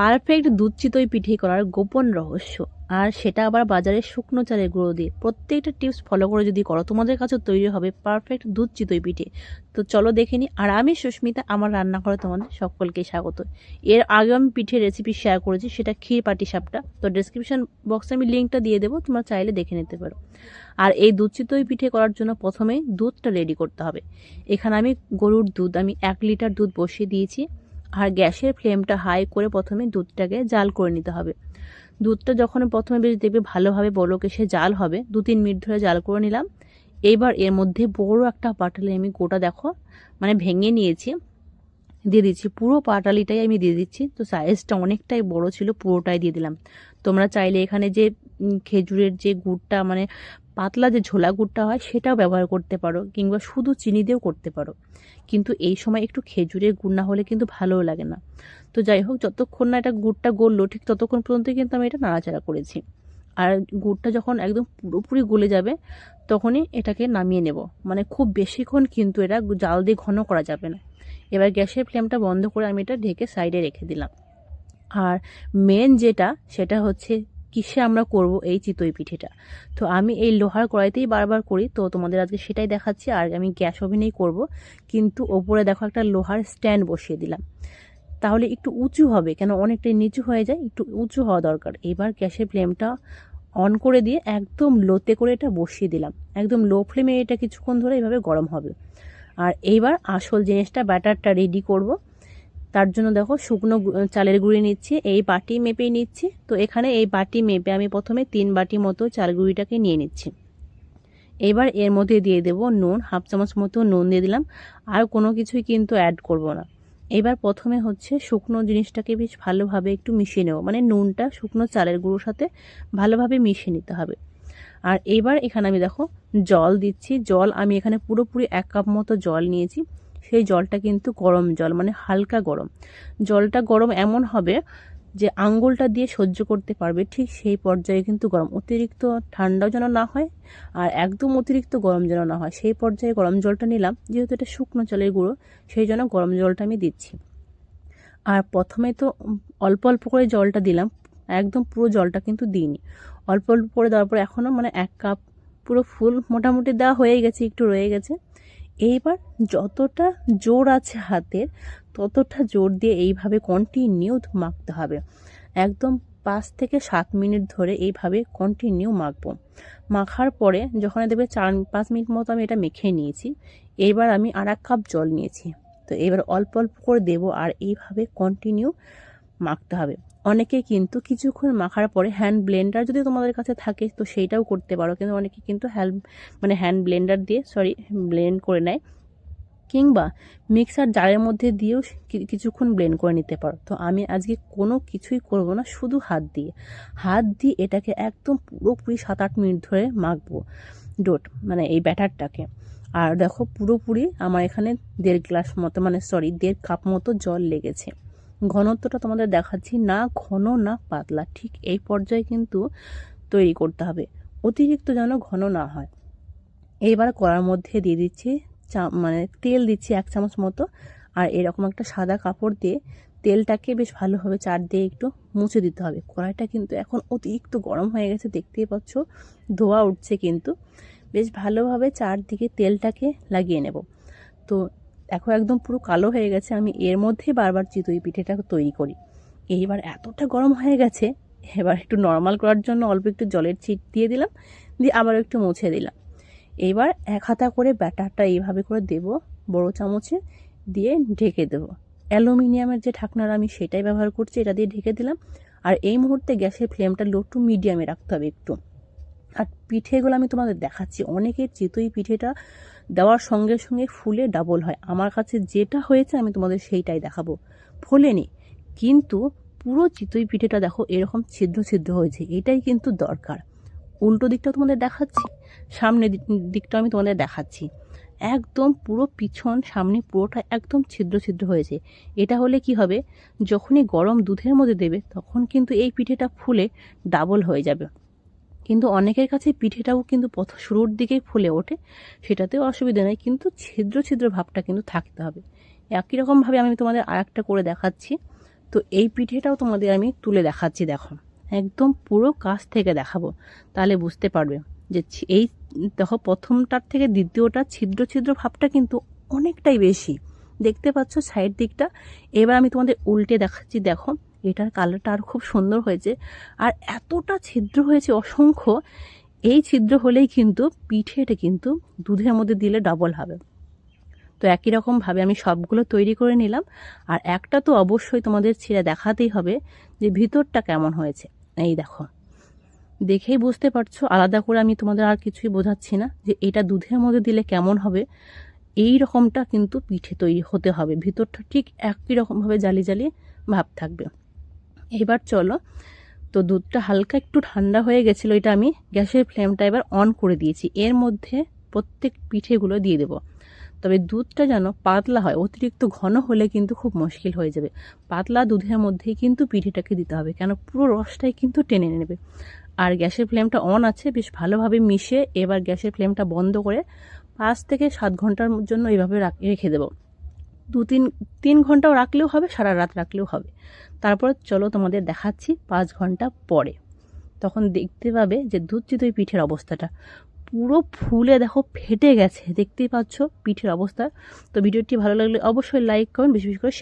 Perfect দুধ চিতই পিঠে করার গোপন রহস্য। আর সেটা আবার বাজারে শুকনো চালের গুঁড়ো দিয়ে। প্রত্যেকটা টিপস ফলো করে যদি করো, তোমাদের কাছে তৈরি হবে পারফেক্ট দুধ চিতই পিঠে। তো চলো দেখে নিই আর আমি সুস্মিতা, আমার রান্না করে তোমাদের সকলকে স্বাগত। এর আগে আমি পিঠের রেসিপি শেয়ার করেছি, সেটা ক্ষীর পাটি সাপটা। তো ডিসক্রিপশন বক্সে আমি লিঙ্কটা দিয়ে দেবো, তোমরা চাইলে দেখে নিতে পারো। আর এই দুধ চিতই পিঠে করার জন্য প্রথমেই দুধটা রেডি করতে হবে। এখানে আমি গরুর দুধ, আমি এক লিটার দুধ বসিয়ে দিয়েছি। আর গ্যাসের ফ্লেমটা হাই করে প্রথমে দুধটাকে জাল করে নিতে হবে। দুধটা যখন প্রথমে বেশ দেখবে ভালোভাবে বড়কে সে জাল হবে দু তিন মিনিট ধরে জাল করে নিলাম। এইবার এর মধ্যে বড় একটা পাটালি আমি গোটা দেখো মানে ভেঙে নিয়েছি, দিয়ে দিচ্ছি। পুরো পাটালিটাই আমি দিয়ে দিচ্ছি, তো সাইজটা অনেকটাই বড় ছিল, পুরোটাই দিয়ে দিলাম। তোমরা চাইলে এখানে যে খেজুরের যে গুড়টা মানে পাতলা যে ঝোলা গুড়টা হয় সেটাও ব্যবহার করতে পারো, কিংবা শুধু চিনি দিয়েও করতে পারো। কিন্তু এই সময় একটু খেজুরের গুড় না হলে কিন্তু ভালোও লাগে না। তো যাই হোক, যতক্ষণ না এটা গুড়টা গললো, ঠিক ততক্ষণ পর্যন্ত কিন্তু আমি এটা নাড়াচাড়া করেছি। আর গুড়টা যখন একদম পুরোপুরি গলে যাবে, তখনই এটাকে নামিয়ে নেব। মানে খুব বেশিক্ষণ কিন্তু এটা জাল দিয়ে ঘন করা যাবে না। এবার গ্যাসের ফ্লেমটা বন্ধ করে আমি এটা ঢেকে সাইডে রেখে দিলাম। আর মেন যেটা, সেটা হচ্ছে কিসে আমরা করব এই চিতই পিঠেটা তো আমি এই লোহার কড়াইতেই বারবার করি, তো তোমাদের আজকে সেটাই দেখাচ্ছি, আর আমি গ্যাস ওভেনেই করব। কিন্তু ওপরে দেখো একটা লোহার স্ট্যান্ড বসিয়ে দিলাম। তাহলে একটু উঁচু হবে, কেন অনেকটাই নিচু হয়ে যায়, একটু উঁচু হওয়া দরকার। এবার গ্যাসের ফ্লেমটা অন করে দিয়ে একদম লোতে করে এটা বসিয়ে দিলাম। একদম লো ফ্লেমে এটা কিছুক্ষণ ধরে এইভাবে গরম হবে। আর এইবার আসল জিনিসটা ব্যাটারটা রেডি করব। তার জন্য দেখো শুকনো চালের গুঁড়ি নিচ্ছি, এই বাটি মেপেই নিচ্ছি। তো এখানে এই বাটি মেপে আমি প্রথমে তিন বাটি মতো চাল গুঁড়িটাকে নিয়ে নিচ্ছি। এবার এর মধ্যে দিয়ে দেব নুন, হাফ চামচ মতো নুন দিয়ে দিলাম, আর কোনো কিছুই কিন্তু অ্যাড করব না। এবার প্রথমে হচ্ছে শুকনো জিনিসটাকে বেশ ভালোভাবে একটু মিশিয়ে নেব মানে নুনটা শুকনো চালের গুঁড়োর সাথে ভালোভাবে মিশিয়ে নিতে হবে। আর এবার এখানে আমি দেখো জল দিচ্ছি, জল আমি এখানে পুরোপুরি এক কাপ মতো জল নিয়েছি। সেই জলটা কিন্তু গরম জল মানে হালকা গরম। জলটা গরম এমন হবে যে আঙ্গুলটা দিয়ে সহ্য করতে পারবে ঠিক সেই পর্যায়ে কিন্তু গরম। অতিরিক্ত ঠান্ডাও যেন না হয় আর একদম অতিরিক্ত গরম যেন না হয়, সেই পর্যায়ে গরম জলটা নিলাম, যেহেতু এটা শুকনো জলের গুঁড়ো, সেই জন্য গরম জলটা আমি দিচ্ছি। আর প্রথমে তো অল্প অল্প করে জলটা দিলাম, একদম পুরো জলটা কিন্তু দিইনি। অল্প অল্প করে দেওয়ার পর এখনও মানে এক কাপ পুরো ফুল মোটামুটি দেওয়া হয়ে গেছে, একটু রয়ে গেছে। এইবার যতটা জোর আছে হাতের, ততটা জোর দিয়ে এইভাবে কন্টিনিউ মাখতে হবে। একদম পাঁচ থেকে সাত মিনিট ধরে এইভাবে কন্টিনিউ মাখবো। মাখার পরে যখন দেখবে চার, পাঁচ মিনিট মতো আমি এটা মেখে নিয়েছি এইবার আমি আর কাপ জল নিয়েছি। তো এবার অল্প অল্প করে দেবো আর এইভাবে কন্টিনিউ মাখতে হবে। অনেকে কিন্তু কিছুক্ষণ মাখার পরে হ্যান্ড ব্লেন্ডার যদি তোমাদের কাছে থাকে, তো সেইটাও করতে পারো। কিন্তু অনেকে কিন্তু হ্যান্ড মানে হ্যান্ড ব্লেন্ডার দিয়ে সরি ব্লেন্ড করে নেয়। কিংবা মিক্সার জারের মধ্যে দিয়েও কিছুক্ষণ ব্লেন্ড করে নিতে পারো। তো আমি আজকে কোনো কিছুই করব না, শুধু হাত দিয়ে। হাত দিয়ে এটাকে একদম পুরোপুরি সাত আট মিনিট ধরে মাখবো ডোট মানে এই ব্যাটারটাকে। আর দেখো, পুরোপুরি আমার এখানে দেড় গ্লাস মতো মানে সরি দেড় কাপ মতো জল লেগেছে। ঘনত্বটা তোমাদের দেখাচ্ছি, না ঘন, না পাতলা, ঠিক এই পর্যায়ে কিন্তু তৈরি করতে হবে। অতিরিক্ত যেন ঘন না হয়। এইবার কড়ার মধ্যে দিয়ে দিচ্ছি মানে তেল দিচ্ছি এক চামচ মতো, আর এরকম একটা সাদা কাপড় দিয়ে তেলটাকে বেশ ভালোভাবে চার দিয়ে একটু মুছে দিতে হবে। কড়াইটা কিন্তু এখন অতিরিক্ত গরম হয়ে গেছে, দেখতেই পাচ্ছ ধোয়া উঠছে কিন্তু। বেশ ভালোভাবে চারদিকে তেলটাকে লাগিয়ে নেব। তো দেখো একদম পুরো কালো হয়ে গেছে, আমি এর মধ্যে বারবার চিতই পিঠেটা তৈরি করি। এইবার এতটা গরম হয়ে গেছে, এবার একটু নর্মাল করার জন্য অল্প একটু জলের ছিট দিয়ে দিলাম, দিয়ে আবার একটু মুছে দিলাম। এবার এক হাতা করে ব্যাটারটা এইভাবে করে দেব, বড় চামচে দিয়ে ঢেকে দেব। অ্যালুমিনিয়ামের যে ঢাকনার আমি সেটাই ব্যবহার করছি, এটা দিয়ে ঢেকে দিলাম। আর এই মুহূর্তে গ্যাসের ফ্লেমটা লো টু মিডিয়ামে রাখতে হবে একটু। আর পিঠেগুলো আমি তোমাদের দেখাচ্ছি অনেকের চিতই পিঠেটা দেওয়ার সঙ্গে সঙ্গে ফুলে ডাবল হয়। আমার কাছে যেটা হয়েছে, আমি তোমাদের সেইটাই দেখাবো। ফোলেনি। কিন্তু পুরো চিতই পিঠেটা দেখো, এরকম ছিদ্র ছিদ্র হয়েছে। এটাই কিন্তু দরকার। উল্টো দিকটা তোমাদের দেখাচ্ছি, সামনে দিকটা আমি তোমাদের দেখাচ্ছি। একদম পুরো পিছন, সামনে পুরোটা একদম ছিদ্র ছিদ্র হয়েছে। এটা হলে কি হবে? যখনই গরম দুধের মধ্যে দেবে, তখন কিন্তু এই পিঠেটা ফুলে ডাবল হয়ে যাবে। কিন্তু অনেকের কাছে পিঠেটাও কিন্তু পথ শুরুর দিকেই ফুলে ওঠে। সেটাতেও অসুবিধা নেই, কিন্তু ছিদ্র ছিদ্র ভাবটা কিন্তু থাকতে হবে। একই রকমভাবে আমি তোমাদের আর একটা করে দেখাচ্ছি। তো এই পিঠেটাও তোমাদের আমি তুলে দেখাচ্ছি, দেখো। একদম পুরো কাছ থেকে দেখাবো, তাহলে বুঝতে পারবে যে এই দেখো প্রথমটার থেকে দ্বিতীয়টা ছিদ্র ছিদ্র ভাবটা কিন্তু অনেকটাই বেশি। দেখতে পাচ্ছ সাইড দিকটা। এবার আমি তোমাদের উল্টে দেখাচ্ছি, দেখো। এটার কালারটা আর খুব সুন্দর হয়েছে। আর এতটা ছিদ্র হয়েছে, অসংখ্য। এই ছিদ্র হলেই কিন্তু পিঠেটা কিন্তু দুধের মধ্যে দিলে ডবল হবে। তো একই রকমভাবে আমি সবগুলো তৈরি করে নিলাম। আর একটা তো অবশ্যই তোমাদের ছিঁড়ে দেখাতেই হবে যে ভিতরটা কেমন হয়েছে। এই দেখো। দেখেই বুঝতে পারছ, আলাদা করে আমি তোমাদের আর কিছুই বোঝাচ্ছি না যে এটা দুধের মধ্যে দিলে কেমন হবে। এই রকমটা কিন্তু পিঠে তৈরি হতে হবে। ভিতরটা ঠিক একই রকমভাবে জালি জালি ভাব থাকবে। এবার চলো। তো দুধটা হালকা একটু ঠান্ডা হয়ে গেছিল, এটা আমি গ্যাসের ফ্লেমটা এবার অন করে দিয়েছি। এর মধ্যে প্রত্যেক পিঠেগুলো দিয়ে দেবো। তবে দুধটা যেন পাতলা হয়, অতিরিক্ত ঘন হলে কিন্তু খুব মুশকিল হয়ে যাবে। পাতলা দুধের মধ্যেই কিন্তু পিঠেটাকে দিতে হবে, কেন পুরো রসটাই কিন্তু টেনে নেবে। আর গ্যাসের ফ্লেমটা অন আছে, বেশ ভালোভাবে মিশে এবার গ্যাসের ফ্লেমটা বন্ধ করে পাঁচ থেকে সাত ঘণ্টার জন্য এইভাবে রাখ- দেবো। দু তিন তিন ঘন্টাও রাখলেও হবে, সারা রাত রাখলেও হবে। তারপর চলো তোমাদের দেখাচ্ছি পাঁচ ঘণ্টা পরে। তখন দেখতে পাবে যে দুধ চিতই পিঠের অবস্থাটা। পুরো ফুলে দেখো ফেটে গেছে। দেখতেই পাচ্ছ পিঠের অবস্থা। তো ভিডিওটি ভালো লাগলে অবশ্যই লাইক করুন বেশি বেশি করে